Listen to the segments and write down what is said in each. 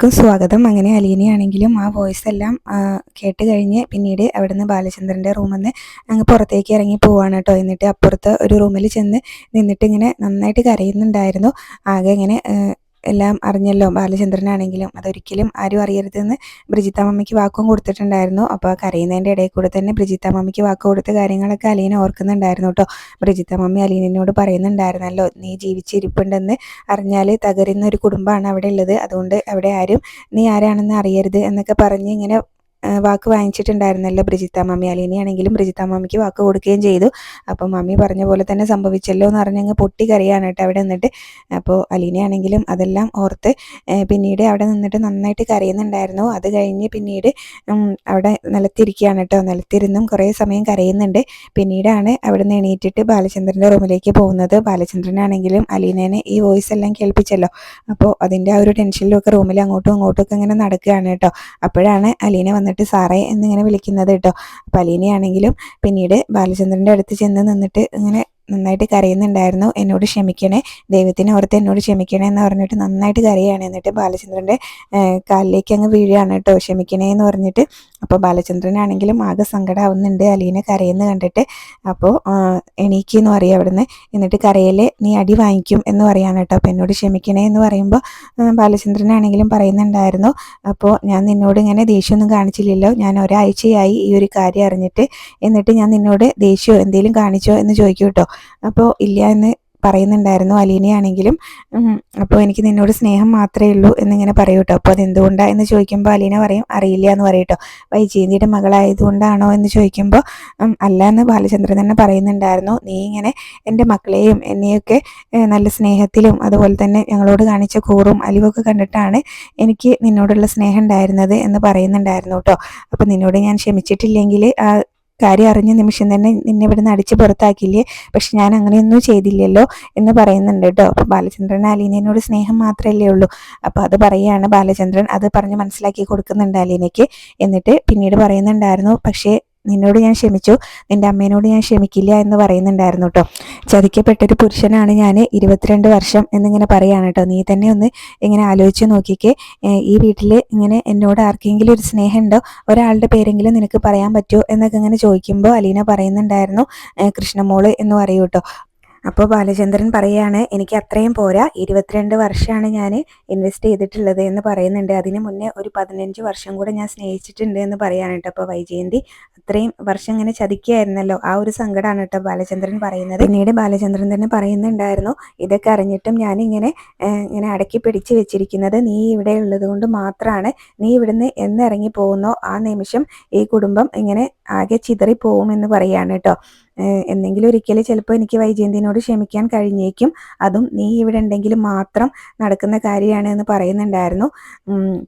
ക്കും സ്വാഗതം. അങ്ങനെ അലീനയാണെങ്കിലും ആ വോയിസ് എല്ലാം കേട്ട് കഴിഞ്ഞ് പിന്നീട് അവിടുന്ന് ബാലചന്ദ്രന്റെ റൂമിൽ നിന്ന് അങ്ങ് പുറത്തേക്ക് ഇറങ്ങി പോവാണ് കേട്ടോ. എന്നിട്ട് അപ്പുറത്ത് ഒരു റൂമിൽ ചെന്ന് നിന്നിട്ട് ഇങ്ങനെ നന്നായിട്ട് കരയുന്നുണ്ടായിരുന്നു. ആകെ ഇങ്ങനെ എല്ലാം അറിഞ്ഞല്ലോ. ബാലചന്ദ്രനാണെങ്കിലും അതൊരിക്കലും ആരും അറിയരുതെന്ന് ബ്രിജിത്ത മമ്മിക്ക് വാക്കും കൊടുത്തിട്ടുണ്ടായിരുന്നു. അപ്പോൾ കരയുന്നതിന്റെ ഇടയിൽ കൂടെ തന്നെ ബ്രിജിത്ത മമ്മിക്ക് വാക്ക് കൊടുത്ത കാര്യങ്ങളൊക്കെ അലീന ഓർക്കുന്നുണ്ടായിരുന്നു കേട്ടോ. ബ്രിജിത്ത മമ്മി അലീനോട് പറയുന്നുണ്ടായിരുന്നല്ലോ നീ ജീവിച്ചിരിപ്പുണ്ടെന്ന് അറിഞ്ഞാൽ തകരുന്ന ഒരു കുടുംബമാണ് അവിടെ ഉള്ളത് അതുകൊണ്ട് അവിടെ ആരും നീ ആരാണെന്ന് അറിയരുത് എന്നൊക്കെ പറഞ്ഞ് ഇങ്ങനെ വാക്ക് വാങ്ങിച്ചിട്ടുണ്ടായിരുന്നല്ലോ ബ്രിജിത്ത മമ്മി അലീനയാണെങ്കിലും ബ്രിജിത്ത മമ്മിക്ക് വാക്ക് കൊടുക്കുകയും ചെയ്തു. അപ്പോൾ മമ്മി പറഞ്ഞ പോലെ തന്നെ സംഭവിച്ചല്ലോ എന്ന് പറഞ്ഞങ്ങ് പൊട്ടി കരയാണ് കേട്ടോ അവിടെ നിന്നിട്ട്. അപ്പോൾ അലീനയാണെങ്കിലും അതെല്ലാം ഓർത്ത് പിന്നീട് അവിടെ നിന്നിട്ട് നന്നായിട്ട് കരയുന്നുണ്ടായിരുന്നു. അത് കഴിഞ്ഞ് പിന്നീട് അവിടെ നിലത്തിരിക്കുകയാണ് കേട്ടോ. നിലത്തിരുന്നും കുറേ സമയം കരയുന്നുണ്ട്. പിന്നീടാണ് അവിടെ നിന്ന് എണീറ്റിട്ട് ബാലചന്ദ്രന്റെ റൂമിലേക്ക് പോകുന്നത്. ബാലചന്ദ്രനാണെങ്കിലും അലീനേനെ ഈ വോയിസ് എല്ലാം കേൾപ്പിച്ചല്ലോ. അപ്പോൾ അതിന്റെ ആ ഒരു ടെൻഷനിലൊക്കെ റൂമിൽ അങ്ങോട്ടും ഇങ്ങോട്ടും ഒക്കെ ഇങ്ങനെ നടക്കുകയാണ് കേട്ടോ. അപ്പോഴാണ് അലീന വന്നിട്ട് സാറേ എന്നിങ്ങനെ വിളിക്കുന്നത് കേട്ടോ. പലീനയാണെങ്കിലും പിന്നീട് ബാലചന്ദ്രന്റെ അടുത്ത് ചെന്ന് നിന്നിട്ട് ഇങ്ങനെ നന്നായിട്ട് കരയുന്നുണ്ടായിരുന്നു. എന്നോട് ക്ഷമിക്കണേ. ദൈവത്തിനെ ഓർത്ത് എന്നോട് ക്ഷമിക്കണേ എന്ന് പറഞ്ഞിട്ട് നന്നായിട്ട് കരയാണ്. എന്നിട്ട് ബാലചന്ദ്രന്റെ കാലിലേക്ക് അങ്ങ് വീഴുകയാണ് കേട്ടോ. ക്ഷമിക്കണേ എന്ന് പറഞ്ഞിട്ട്. അപ്പോൾ ബാലചന്ദ്രനാണെങ്കിലും ആകെ സങ്കടമാവുന്നുണ്ട് അലീനെ കരയെന്ന് കണ്ടിട്ട്. അപ്പോൾ എണീക്കെന്ന് പറയും അവിടുന്ന്. എന്നിട്ട് കരയിൽ നീ അടി വാങ്ങിക്കും എന്ന് പറയാണ് കേട്ടോ. അപ്പോൾ എന്നോട് ക്ഷമിക്കണേ എന്ന് പറയുമ്പോൾ ബാലചന്ദ്രനാണെങ്കിലും പറയുന്നുണ്ടായിരുന്നു. അപ്പോൾ ഞാൻ നിന്നോട് ഇങ്ങനെ ദേഷ്യമൊന്നും കാണിച്ചില്ലല്ലോ. ഞാൻ ഒരാഴ്ചയായി ഈ ഒരു കാര്യം അറിഞ്ഞിട്ട്. എന്നിട്ട് ഞാൻ നിന്നോട് ദേഷ്യമോ എന്തെങ്കിലും കാണിച്ചോ എന്ന് ചോദിക്കും കേട്ടോ. അപ്പോൾ ഇല്ല എന്ന് പറയുന്നുണ്ടായിരുന്നു അലീനയാണെങ്കിലും അപ്പോൾ എനിക്ക് നിന്നോട് സ്നേഹം മാത്രമേ ഉള്ളൂ എന്നിങ്ങനെ പറയൂ കേട്ടോ അപ്പോൾ അതെന്തുകൊണ്ടാണ് എന്ന് ചോദിക്കുമ്പോൾ അലീന പറയും അറിയില്ല എന്ന് പറയും കേട്ടോ വൈജയന്തിയുടെ മകളായതുകൊണ്ടാണോ എന്ന് ചോദിക്കുമ്പോൾ അല്ല എന്ന് ബാലചന്ദ്രൻ തന്നെ പറയുന്നുണ്ടായിരുന്നു. നീ ഇങ്ങനെ എന്റെ മക്കളെയും എന്നെയൊക്കെ നല്ല സ്നേഹത്തിലും അതുപോലെ തന്നെ ഞങ്ങളോട് കാണിച്ച കൂറും അലിവൊക്കെ കണ്ടിട്ടാണ് എനിക്ക് നിന്നോടുള്ള സ്നേഹം ഉണ്ടായിരുന്നത് എന്ന് പറയുന്നുണ്ടായിരുന്നു കേട്ടോ അപ്പോൾ നിന്നോട് ഞാൻ ക്ഷമിച്ചിട്ടില്ലെങ്കിൽ കാര്യം അറിഞ്ഞ നിമിഷം തന്നെ നിന്നെ ഇവിടുന്ന് അടിച്ച് പുറത്താക്കില്ലേ പക്ഷെ ഞാൻ അങ്ങനെയൊന്നും ചെയ്തില്ലല്ലോ എന്ന് പറയുന്നുണ്ട് കേട്ടോ. അപ്പൊ ബാലചന്ദ്രൻ അലീനയോട് സ്നേഹം മാത്രമല്ലേ ഉള്ളൂ. അപ്പൊ അത് പറയാണ് ബാലചന്ദ്രൻ. അത് പറഞ്ഞ് മനസ്സിലാക്കി കൊടുക്കുന്നുണ്ട് അലീനയ്ക്ക്. എന്നിട്ട് പിന്നീട് പറയുന്നുണ്ടായിരുന്നു പക്ഷേ നിന്നോട് ഞാൻ ക്ഷമിച്ചു. നിന്റെ അമ്മേനോട് ഞാൻ ക്ഷമിക്കില്ല എന്ന് പറയുന്നുണ്ടായിരുന്നു കേട്ടോ ചതിക്കപ്പെട്ടൊരു പുരുഷനാണ് ഞാൻ ഇരുപത്തിരണ്ട് വർഷം എന്നിങ്ങനെ പറയാണ് കേട്ടോ നീ തന്നെ ഒന്ന് ഇങ്ങനെ ആലോചിച്ച് നോക്കിക്കേ. ഈ വീട്ടിൽ ഇങ്ങനെ എന്നോട് ആർക്കെങ്കിലും ഒരു സ്നേഹം ഉണ്ടോ ഒരാളുടെ പേരെങ്കിലും നിനക്ക് പറയാൻ പറ്റുമോ എന്നൊക്കെ ഇങ്ങനെ ചോദിക്കുമ്പോൾ അലീന പറയുന്നുണ്ടായിരുന്നു. കൃഷ്ണമോൾ എന്ന് പറയൂ കേട്ടോ അപ്പോൾ ബാലചന്ദ്രൻ പറയാണ് എനിക്ക് അത്രയും പോരാ. ഇരുപത്തിരണ്ട് വർഷമാണ് ഞാൻ ഇൻവെസ്റ്റ് ചെയ്തിട്ടുള്ളത് എന്ന് പറയുന്നുണ്ട്. അതിന് മുന്നേ ഒരു പതിനഞ്ച് വർഷം കൂടെ ഞാൻ സ്നേഹിച്ചിട്ടുണ്ട് എന്ന് പറയാണ് കേട്ടോ അപ്പോൾ വൈജയന്തി. അത്രയും വർഷം ഇങ്ങനെ ചതിക്കുകയായിരുന്നല്ലോ. ആ ഒരു സങ്കടമാണ് കേട്ടോ ബാലചന്ദ്രൻ പറയുന്നത്. പിന്നീട് ബാലചന്ദ്രൻ തന്നെ പറയുന്നുണ്ടായിരുന്നു ഇതൊക്കെ അറിഞ്ഞിട്ടും ഞാനിങ്ങനെ ഇങ്ങനെ അടക്കി പിടിച്ച് വെച്ചിരിക്കുന്നത് നീ ഇവിടെ ഉള്ളത് കൊണ്ട് മാത്രമാണ് നീ ഇവിടുന്ന് എന്നിറങ്ങി പോകുന്നോ? ആ നിമിഷം ഈ കുടുംബം ഇങ്ങനെ ആകെ ചിതറി പോകുമെന്ന് പറയാണ് കേട്ടോ. എന്തെങ്കിലും ഒരിക്കലും ചിലപ്പോൾ എനിക്ക് വൈജയന്തിനോട് ക്ഷമിക്കാൻ കഴിഞ്ഞേക്കും. അതും നീ ഇവിടെ ഉണ്ടെങ്കിൽ മാത്രം നടക്കുന്ന കാര്യമാണ് എന്ന് പറയുന്നുണ്ടായിരുന്നു.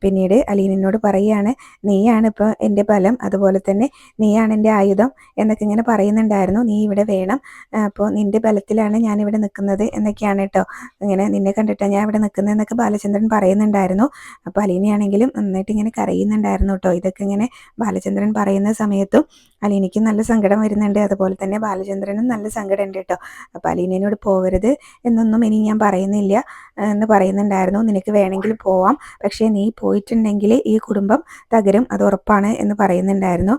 പിന്നീട് അലീനോട് പറയുകയാണ് നീയാണ് ഇപ്പോൾ എന്റെ ബലം അതുപോലെ തന്നെ നീയാണ് എന്റെ ആയുധം എന്നൊക്കെ ഇങ്ങനെ പറയുന്നുണ്ടായിരുന്നു. നീ ഇവിടെ വേണം അപ്പോൾ നിന്റെ ബലത്തിലാണ് ഇവിടെ നിൽക്കുന്നത് എന്നൊക്കെയാണ് കേട്ടോ ഇങ്ങനെ നിന്നെ കണ്ടിട്ടാണ് ഞാൻ ഇവിടെ നിൽക്കുന്നത് എന്നൊക്കെ ബാലചന്ദ്രൻ പറയുന്നുണ്ടായിരുന്നു. അപ്പോൾ അലീനയാണെങ്കിലും നന്നായിട്ട് ഇങ്ങനെ കരയുന്നുണ്ടായിരുന്നു കേട്ടോ ഇതൊക്കെ ഇങ്ങനെ ബാലചന്ദ്രൻ പറയുന്ന സമയത്തും അലീനയ്ക്കും നല്ല സങ്കടം വരുന്നുണ്ട്. അതുപോലെ തന്നെ ബാലചന്ദ്രനും നല്ല സങ്കടം ഉണ്ട് കേട്ടോ. അപ്പോൾ അലീനയോട് പോകരുത് എന്നൊന്നും ഇനി ഞാൻ പറയുന്നില്ല എന്ന് പറയുന്നുണ്ടായിരുന്നു. നിനക്ക് വേണമെങ്കിൽ പോവാം. പക്ഷേ നീ പോയിട്ടുണ്ടെങ്കിൽ ഈ കുടുംബം തകരും അത് ഉറപ്പാണ് എന്ന് പറയുന്നുണ്ടായിരുന്നു.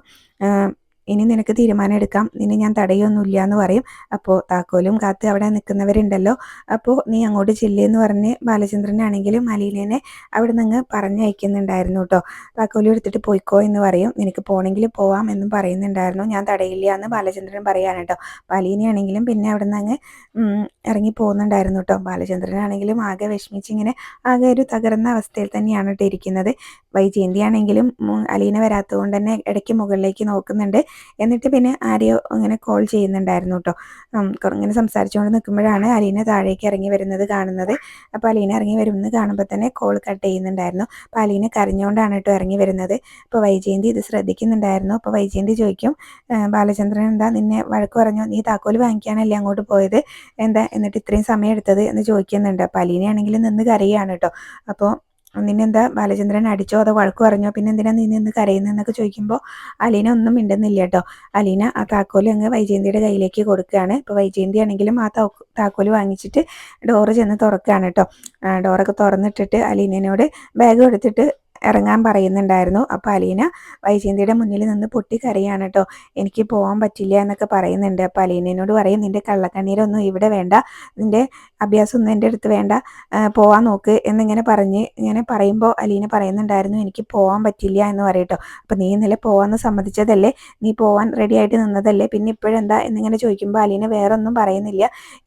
ഇനി നിനക്ക് തീരുമാനം എടുക്കാം നിന്നെ ഞാൻ തടയൊന്നുമില്ല എന്ന് പറയും. അപ്പോൾ താക്കോലും കാത്ത് അവിടെ നിൽക്കുന്നവരുണ്ടല്ലോ. അപ്പോൾ നീ അങ്ങോട്ട് ചെല്ലിയെന്ന് പറഞ്ഞ് ബാലചന്ദ്രനാണെങ്കിലും അലീനെ അവിടെ നിന്ന് പറഞ്ഞയക്കുന്നുണ്ടായിരുന്നു കേട്ടോ താക്കോലും എടുത്തിട്ട് പോയിക്കോ എന്ന് പറയും. നിനക്ക് പോകണമെങ്കിൽ പോവാം എന്നും പറയുന്നുണ്ടായിരുന്നു. ഞാൻ തടയില്ല എന്ന് ബാലചന്ദ്രൻ പറയാണ് കേട്ടോ അപ്പോൾ അലീനയാണെങ്കിലും പിന്നെ അവിടെ നിന്ന് അങ്ങ് ഇറങ്ങി പോകുന്നുണ്ടായിരുന്നു കേട്ടോ ബാലചന്ദ്രനാണെങ്കിലും ആകെ വിഷമിച്ചിങ്ങനെ ആകെ ഒരു തകർന്ന അവസ്ഥയിൽ തന്നെയാണ് കേട്ടോ ഇരിക്കുന്നത്. വൈജയന്തി ആണെങ്കിലും അലീന വരാത്തതുകൊണ്ട് തന്നെ ഇടയ്ക്ക് മുകളിലേക്ക് നോക്കുന്നുണ്ട്. എന്നിട്ട് പിന്നെ ആരെയോ അങ്ങനെ കോൾ ചെയ്യുന്നുണ്ടായിരുന്നു കേട്ടോ ഇങ്ങനെ സംസാരിച്ചുകൊണ്ട് നിൽക്കുമ്പോഴാണ് അലീന താഴേക്ക് ഇറങ്ങി വരുന്നത് കാണുന്നത്. അപ്പോൾ അലീന ഇറങ്ങി വരുമെന്ന് കാണുമ്പോൾ തന്നെ കോൾ കട്ട് ചെയ്യുന്നുണ്ടായിരുന്നു. അപ്പോൾ അലീന കരഞ്ഞുകൊണ്ടാണ് കേട്ടോ ഇറങ്ങി വരുന്നത്. അപ്പോൾ വൈജയന്തി ഇത് ശ്രദ്ധിക്കുന്നുണ്ടായിരുന്നു. അപ്പോൾ വൈജയന്തി ചോദിക്കും ബാലചന്ദ്രൻ എന്താ നിന്നെ വഴക്ക് പറഞ്ഞു? നീ താക്കോൽ വാങ്ങിക്കാനല്ലേ അങ്ങോട്ട് പോയത്? എന്താ എന്നിട്ട് ഇത്രയും സമയം എടുത്തത്? എന്ന് ചോദിക്കുന്നുണ്ട്. അപ്പോൾ അലീനയാണെങ്കിൽ നിന്ന് കരയാണ് കേട്ടോ അപ്പോൾ നിന്നെന്താ ബാലചന്ദ്രൻ അടിച്ചോ അതോ വഴക്ക് പറഞ്ഞോ പിന്നെ എന്തിനാ നീ നിന്ന് കരയുന്നതെന്നൊക്കെ ചോദിക്കുമ്പോൾ അലീന ഒന്നും മിണ്ടുന്നില്ല കേട്ടോ അലീന ആ താക്കോൽ അങ്ങ് വൈജയന്തിയുടെ കയ്യിലേക്ക് കൊടുക്കുകയാണ് ഇപ്പോൾ വൈജയന്തി ആണെങ്കിലും ആ താക്കോൽ വാങ്ങിച്ചിട്ട് ഡോറ് ചെന്ന് തുറക്കുകയാണ് കേട്ടോ ഡോറൊക്കെ തുറന്നിട്ടിട്ട് അലീനയോട് ബാഗ് എടുത്തിട്ട് ഇറങ്ങാൻ പറയുന്നുണ്ടായിരുന്നു. അപ്പോൾ അലീന വൈജയന്തിയുടെ മുന്നിൽ നിന്ന് പൊട്ടിക്കരയാണ് കേട്ടോ എനിക്ക് പോകാൻ പറ്റില്ല എന്നൊക്കെ പറയുന്നുണ്ട്. അപ്പോൾ അലീനയോട് പറയും നിന്റെ കള്ളക്കണ്ണീരൊന്നും ഇവിടെ വേണ്ട. നിന്റെ അഭ്യാസമൊന്നും എന്റെ അടുത്ത് വേണ്ട. പോവാൻ നോക്ക്. എന്നിങ്ങനെ പറഞ്ഞ് ഇങ്ങനെ പറയുമ്പോൾ അലീന പറയുന്നുണ്ടായിരുന്നു എനിക്ക് പോകാൻ പറ്റില്ല എന്ന് പറയട്ടോ അപ്പോൾ നീ ഇന്നലെ പോകാമെന്ന് സമ്മതിച്ചതല്ലേ? നീ പോകാൻ റെഡി ആയിട്ട് നിന്നതല്ലേ? പിന്നെ ഇപ്പോഴെന്താ? എന്നിങ്ങനെ ചോദിക്കുമ്പോൾ അലീന വേറെ ഒന്നും പറയുന്നില്ല.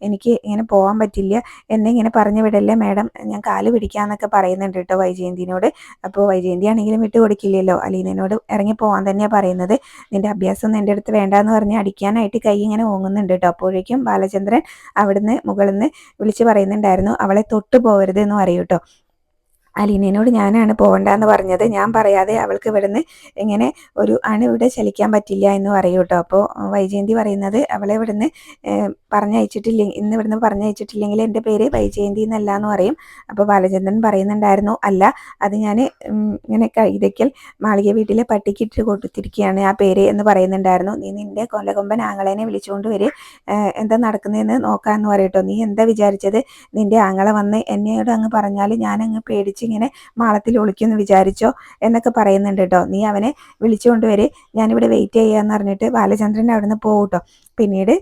എനിക്ക് ഇങ്ങനെ പോകാൻ പറ്റില്ല. എന്നെ ഇങ്ങനെ പറഞ്ഞു വിടല്ലേ മാഡം? ഞാൻ കാൽ പിടിക്കാന്നൊക്കെ പറയുന്നുണ്ട് കേട്ടോ വൈജയന്തിനോട്. അപ്പോൾ വൈജയന്തി ആണെങ്കിലും വിട്ടു കൊടുക്കില്ലല്ലോ. അലീനോട് ഇറങ്ങി പോകാൻ തന്നെയാണ് പറയുന്നത്. നിന്റെ അഭ്യാസം എന്റെ അടുത്ത് വേണ്ടാന്ന് പറഞ്ഞ് അടിക്കാനായിട്ട് കൈ ഇങ്ങനെ ഓങ്ങുന്നുണ്ട് കേട്ടോ അപ്പോഴേക്കും ബാലചന്ദ്രൻ അവിടുന്ന് മുകളിൽ നിന്ന് വിളിച്ച് പറയുന്നുണ്ടായിരുന്നു അവളെ തൊട്ടു പോകരുത് എന്ന് പറയൂ കേട്ടോ അലീനയോട് ഞാനാണ് പോകണ്ടെന്ന് പറഞ്ഞത്. ഞാൻ പറയാതെ അവൾക്ക് ഇവിടുന്ന് ഇങ്ങനെ ഒരു അണു ഇവിടെ ചലിക്കാൻ പറ്റില്ല എന്ന് പറയൂ കേട്ടോ അപ്പോൾ വൈജയന്തി പറയുന്നത് അവളെ ഇവിടുന്ന് പറഞ്ഞയച്ചിട്ടില്ല ഇന്ന് ഇവിടുന്ന് പറഞ്ഞയച്ചിട്ടില്ലെങ്കിൽ എന്റെ പേര് വൈജയന്തി എന്നല്ല എന്ന് പറയും. അപ്പോൾ ബാലചന്ദ്രൻ പറയുന്നുണ്ടായിരുന്നു അല്ല അത് ഞാൻ ഇങ്ങനെ കൈതയ്ക്കൽ മാളിക വീട്ടിലെ പട്ടിക്കിട്ട് കൊടുത്തിരിക്കുകയാണ് ആ പേര് എന്ന് പറയുന്നുണ്ടായിരുന്നു. നീ നിന്റെ കൊല്ലകൊമ്പൻ ആങ്ങളേനെ വിളിച്ചുകൊണ്ട് വരെ എന്താ നടക്കുന്നതെന്ന് നോക്കാമെന്ന് പറയട്ടോ നീ എന്താ വിചാരിച്ചത്? നിന്റെ ആങ്ങളെ വന്ന് എന്നോട് അങ്ങ് പറഞ്ഞാൽ ഞാൻ അങ്ങ് പേടിച്ച് ഇങ്ങനെ മാളത്തിൽ ഒളിക്കുമെന്ന് വിചാരിച്ചോ എന്നൊക്കെ പറയുന്നുണ്ട് കേട്ടോ. നീ അവനെ വിളിച്ചുകൊണ്ട് വരെ ഞാനിവിടെ വെയിറ്റ് ചെയ്യാന്ന് പറഞ്ഞിട്ട് ബാലചന്ദ്രൻ അവിടെ നിന്ന് പോകട്ടോ പിന്നീട്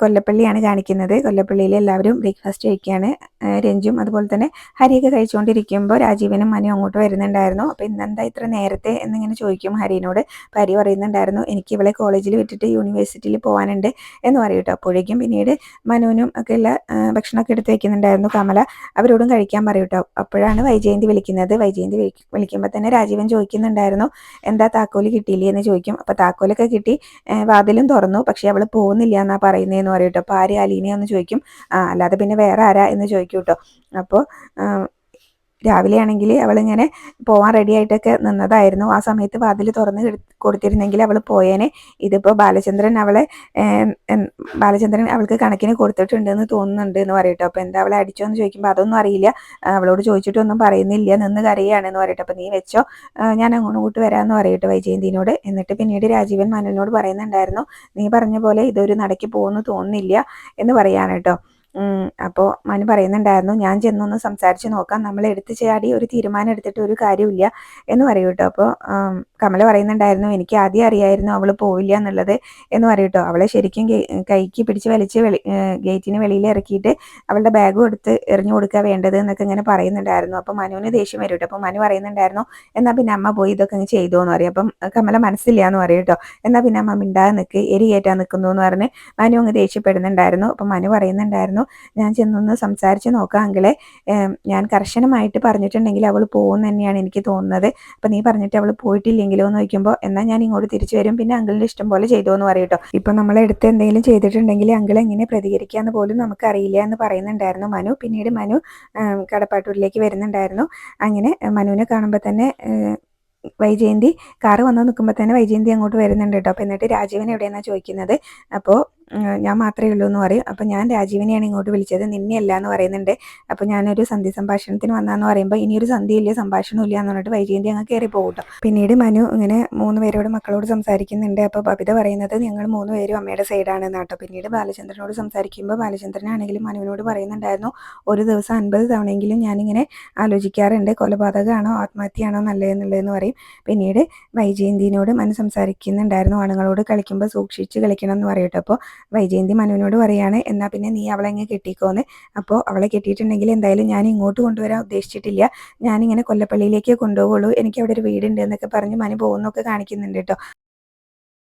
കൊല്ലപ്പള്ളിയാണ് കാണിക്കുന്നത്. കൊല്ലപ്പള്ളിയിൽ എല്ലാവരും ബ്രേക്ക്ഫാസ്റ്റ് കഴിക്കുകയാണ്. രഞ്ജും അതുപോലെ തന്നെ ഹരിയൊക്കെ കഴിച്ചുകൊണ്ടിരിക്കുമ്പോൾ രാജീവനും മനു അങ്ങോട്ട് വരുന്നുണ്ടായിരുന്നു. അപ്പോൾ ഇന്നെന്താ ഇത്ര നേരത്തെ എന്നിങ്ങനെ ചോദിക്കും ഹരിനോട്. അപ്പോൾ ഹരി പറയുന്നുണ്ടായിരുന്നു എനിക്ക് ഇവളെ കോളേജിൽ വിട്ടിട്ട് യൂണിവേഴ്സിറ്റിയിൽ പോകാനുണ്ട് എന്ന് പറയും അപ്പോഴേക്കും പിന്നീട് മനുവിനും ഒക്കെ ഉള്ള ഭക്ഷണമൊക്കെ എടുത്ത് വയ്ക്കുന്നുണ്ടായിരുന്നു കമല അവരോടും കഴിക്കാൻ പറയും കേട്ടോ. അപ്പോഴാണ് വൈജയന്തി വിളിക്കുന്നത്. വൈജയന്തി വിളിക്കുമ്പോൾ തന്നെ രാജീവൻ ചോദിക്കുന്നുണ്ടായിരുന്നു എന്താ താക്കോൽ കിട്ടിയില്ലേ? എന്ന് ചോദിക്കും. അപ്പോൾ താക്കോലൊക്കെ കിട്ടി വാതിലും തുറന്നു. പക്ഷേ അവൾ പോകുന്നു പോകുന്നില്ല എന്നാ പറയുന്നതെന്ന് പറയും കേട്ടോ. അപ്പോൾ ആര് അലീനയെന്ന് ചോദിക്കും. അല്ലാതെ പിന്നെ വേറെ ആരാ എന്ന് ചോദിക്കും കേട്ടോ. അപ്പോൾ രാവിലെ അവൾ അവളിങ്ങനെ പോകാൻ റെഡി ആയിട്ടൊക്കെ നിന്നതായിരുന്നു. ആ സമയത്ത് വാതിൽ തുറന്ന് കൊടുത്തിരുന്നെങ്കിൽ അവൾ പോയേനെ. ഇതിപ്പോൾ ബാലചന്ദ്രൻ അവളെ ബാലചന്ദ്രൻ അവൾക്ക് കണക്കിന് കൊടുത്തിട്ടുണ്ട് എന്ന് തോന്നുന്നുണ്ട് എന്ന് പറയട്ടോ. അപ്പോൾ എന്താ അവളെ അടിച്ചോ എന്ന് ചോദിക്കുമ്പോൾ അതൊന്നും അറിയില്ല. അവളോട് ചോദിച്ചിട്ടൊന്നും പറയുന്നില്ല. നിന്ന് കരയാണെന്ന് പറയട്ടെ. അപ്പോൾ നീ വെച്ചോ. ഞാൻ അങ്ങോട്ട് വരാമെന്ന് പറയട്ടെ വൈജയന്തിനോട്. എന്നിട്ട് പിന്നീട് രാജീവൻ മനുവിനോട് പറയുന്നുണ്ടായിരുന്നു. നീ പറഞ്ഞ പോലെ ഇതൊരു നടക്കി പോകുന്നു തോന്നുന്നില്ല എന്ന് പറയാനാണ് കേട്ടോ. അപ്പോൾ മനു പറയുന്നുണ്ടായിരുന്നു ഞാൻ ചെന്നൊന്ന് സംസാരിച്ച് നോക്കാം. നമ്മൾ എടുത്തു ചാടി ഒരു തീരുമാനം എടുത്തിട്ട് ഒരു കാര്യമില്ല എന്ന് പറയൂ കേട്ടോ അപ്പോൾ കമല പറയുന്നുണ്ടായിരുന്നു എനിക്ക് ആദ്യം അറിയായിരുന്നു അവൾ പോവില്ല എന്നുള്ളത് എന്ന് പറയട്ടോ അവളെ ശരിക്കും കൈക്ക് പിടിച്ച് വലിച്ച് വെളി ഗേറ്റിന് വെളിയിൽ ഇറക്കിയിട്ട് അവളുടെ ബാഗും എടുത്ത് എറിഞ്ഞു കൊടുക്കുക വേണ്ടത് എന്നൊക്കെ ഇങ്ങനെ പറയുന്നുണ്ടായിരുന്നു. അപ്പോൾ മനുവിന് ദേഷ്യം വരും കേട്ടോ അപ്പോൾ മനു പറയുന്നുണ്ടായിരുന്നു എന്നാൽ പിന്നെ അമ്മ പോയി ഇതൊക്കെ അങ്ങ് ചെയ്തു എന്ന് പറയും. അപ്പം കമല മനസ്സില്ല എന്ന് പറയും കേട്ടോ എന്നാൽ പിന്നെ അമ്മ മിണ്ടാതെ നിൽക്ക് എരി കയറ്റാൻ നിൽക്കുന്നു എന്ന് പറഞ്ഞ് മനു അങ്ങ് ദേഷ്യപ്പെടുന്നുണ്ടായിരുന്നു. അപ്പം മനു പറയുന്നുണ്ടായിരുന്നു ഞാൻ ചെന്നൊന്ന് സംസാരിച്ച് നോക്കാമെങ്കിൽ ഞാൻ കർശനമായിട്ട് പറഞ്ഞിട്ടുണ്ടെങ്കിൽ അവൾ പോകും തന്നെയാണ് എനിക്ക് തോന്നുന്നത്. അപ്പം നീ പറഞ്ഞിട്ട് അവൾ പോയിട്ടില്ലെങ്കിലോ എന്ന് ചോദിക്കുമ്പോൾ എന്നാൽ ഞാൻ ഇങ്ങോട്ട് തിരിച്ചു വരും. പിന്നെ അങ്കിളിന്റെ ഇഷ്ടം പോലെ ചെയ്തു എന്ന് പറയട്ടോ ഇപ്പം നമ്മളെടുത്ത് എന്തെങ്കിലും ചെയ്തിട്ടുണ്ടെങ്കിൽ അങ്കിൾ എങ്ങനെ പ്രതികരിക്കാന്ന് പോലും നമുക്കറിയില്ല എന്ന് പറയുന്നുണ്ടായിരുന്നു മനു. പിന്നീട് മനു കടപ്പാട്ടൂരിലേക്ക് വരുന്നുണ്ടായിരുന്നു. അങ്ങനെ മനുവിനെ കാണുമ്പോൾ തന്നെ വൈജയന്തി കാറ് വന്ന് നിൽക്കുമ്പോൾ തന്നെ വൈജയന്തി അങ്ങോട്ട് വരുന്നുണ്ട് കേട്ടോ. അപ്പോൾ എന്നിട്ട് രാജീവൻ എവിടെയെന്നാണ് ചോദിക്കുന്നത്? അപ്പോൾ ഞാൻ മാത്രമേ ഉള്ളൂ എന്ന് പറയും. അപ്പോൾ ഞാൻ രാജീവിനെയാണ് ഇങ്ങോട്ട് വിളിച്ചത്. നിന്നെയല്ല എന്ന് പറയുന്നുണ്ട്. അപ്പോൾ ഞാനൊരു സന്ധി സംഭാഷണത്തിന് വന്നാന്ന് പറയുമ്പോൾ ഇനിയൊരു സന്ധിയില്ല സംഭാഷണം ഇല്ല എന്ന് പറഞ്ഞിട്ട് വൈജയന്തി അങ്ങ് കയറി പോകട്ടോ പിന്നീട് മനു ഇങ്ങനെ മൂന്ന് പേരോട് മക്കളോട് സംസാരിക്കുന്നുണ്ട്. അപ്പോൾ ബബിത പറയുന്നത് ഞങ്ങൾ മൂന്ന് പേരും അമ്മയുടെ സൈഡാണ് കേട്ടോ. പിന്നീട് ബാലചന്ദ്രനോട് സംസാരിക്കുമ്പോൾ ബാലചന്ദ്രനാണെങ്കിലും മനുവിനോട് പറയുന്നുണ്ടായിരുന്നു ഒരു ദിവസം അൻപത് തവണയെങ്കിലും ഞാനിങ്ങനെ ആലോചിക്കാറുണ്ട്. കൊലപാതകമാണോ ആത്മഹത്യയാണോ നല്ലതെന്നുള്ളതെന്ന് പറയും. പിന്നീട് വൈജയന്തിനോട് മനു സംസാരിക്കുന്നുണ്ടായിരുന്നു ആണുങ്ങളോട് കളിക്കുമ്പോൾ സൂക്ഷിച്ച് കളിക്കണം എന്ന് പറയട്ടോ അപ്പോൾ വൈജയന്തി മനുവിനോട് പറയാണ് എന്നാൽ പിന്നെ നീ അവളെ ഇങ്ങനെ കെട്ടിക്കോന്ന്. അപ്പോൾ അവളെ കെട്ടിയിട്ടുണ്ടെങ്കിൽ എന്തായാലും ഞാൻ ഇങ്ങോട്ട് കൊണ്ടുവരാൻ ഉദ്ദേശിച്ചിട്ടില്ല. ഞാനിങ്ങനെ കൊല്ലപ്പള്ളിയിലേക്ക് കൊണ്ടുപോകുള്ളൂ എനിക്ക് അവിടെ ഒരു വീടുണ്ട് എന്നൊക്കെ പറഞ്ഞ് മനു പോകുന്നൊക്കെ കാണിക്കുന്നുണ്ട് കേട്ടോ.